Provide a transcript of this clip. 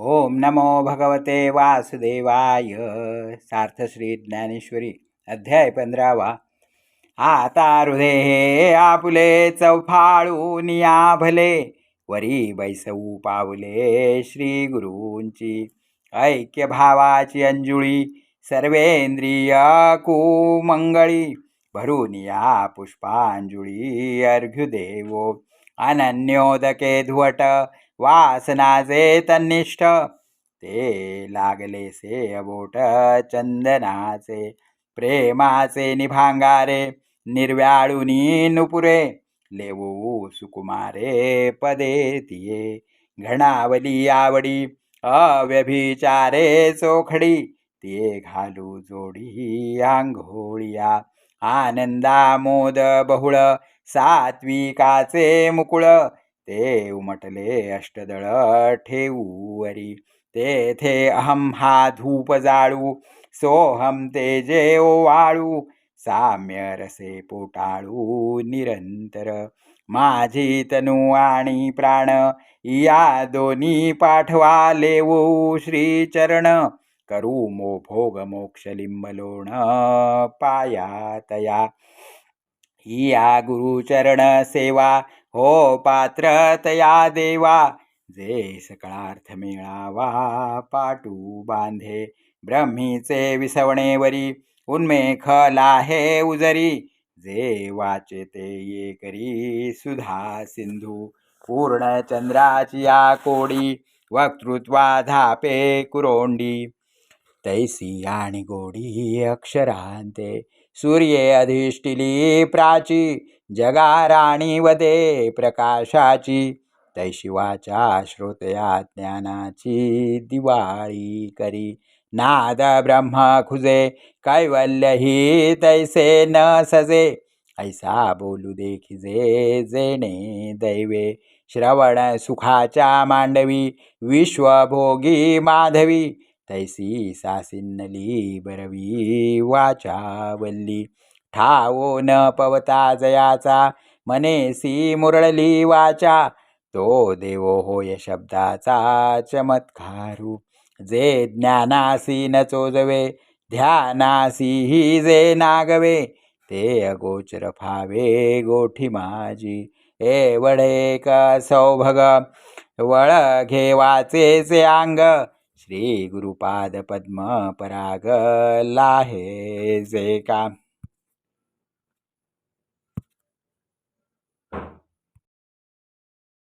ओम नमो भगवते वासुदेवाय। सार्थ श्री ज्ञानेश्वरी अध्याय पंधरावा। आता हृदे आपुले चौफाळून या भले। वरी बैसऊ पावले श्री गुरूंची। ऐक्य भावाची अंजुळी सर्वेंद्रिय कुमंगळी। भरून या पुष्पांजुळी अर्घ्युदेवो। अनन्योदके धुवट वासनाचे तन्निष्ठ। ते लागले से अबोट चंदनाचे प्रेमाचे निभांगारे निर्व्याळुनी नुपुरे लेवू सुकुमारे पदे तिये। घणावली आवडी अव्यभिचारे चोखडी तिये घालू जोडी आंघोळिया। आनंदा मोद बहुळ सात्विकाचे मुकुळ ते उमटले अष्टदळ ठेवूवरी तेथे अहम हा धूप जाळू सोहम तेजे वाळू साम्य रसे पोटाळू निरंतर. माझी तनु आणि प्राण या दोन्ही पाठवा लेवू श्रीचरण. करू मो भोग मोक्ष लिंबलोण पाया तया. या गुरुचरण सेवा हो पात्र तया देवा. जे सकळार्थ मिळावा पाटू बांधे. ब्रह्मीचे विसवणेवरी उन्मेख लाहे उजरी. जे वाचे ते ये करी सुधा सिंधू. पूर्ण चंद्राची या कोडी वक्तृत्वा धापे कुरोंडी. तैसी आणि गोडी अक्षरांते. सूर्ये अधिष्टिली प्राची जगा राणी वदे प्रकाशाची तैशिवाच्या श्रोतया ज्ञानाची दिवाळी करी. नाद ब्रह्म खुजे कैवल्य ही तैसे न सजे. ऐसा बोलू देखिजे जेणे दैवे. श्रवण सुखाच्या मांडवी विश्वभोगी माधवी. तैसी सासिन्नली बरवी वाचावल्ली. ठावो न पवता जयाचा. मनेसी मुरळली वाचा. तो देवो होय शब्दाचा चमत्कारू. जे ज्ञानासी न चोजवे ध्यानासी ही जे नागवे ते अगोचर फावे गोठी माझी. ए वडे सौभग वळ घेवाचे अंग श्री गुरुपाद पद्म पराग लाहे जे का?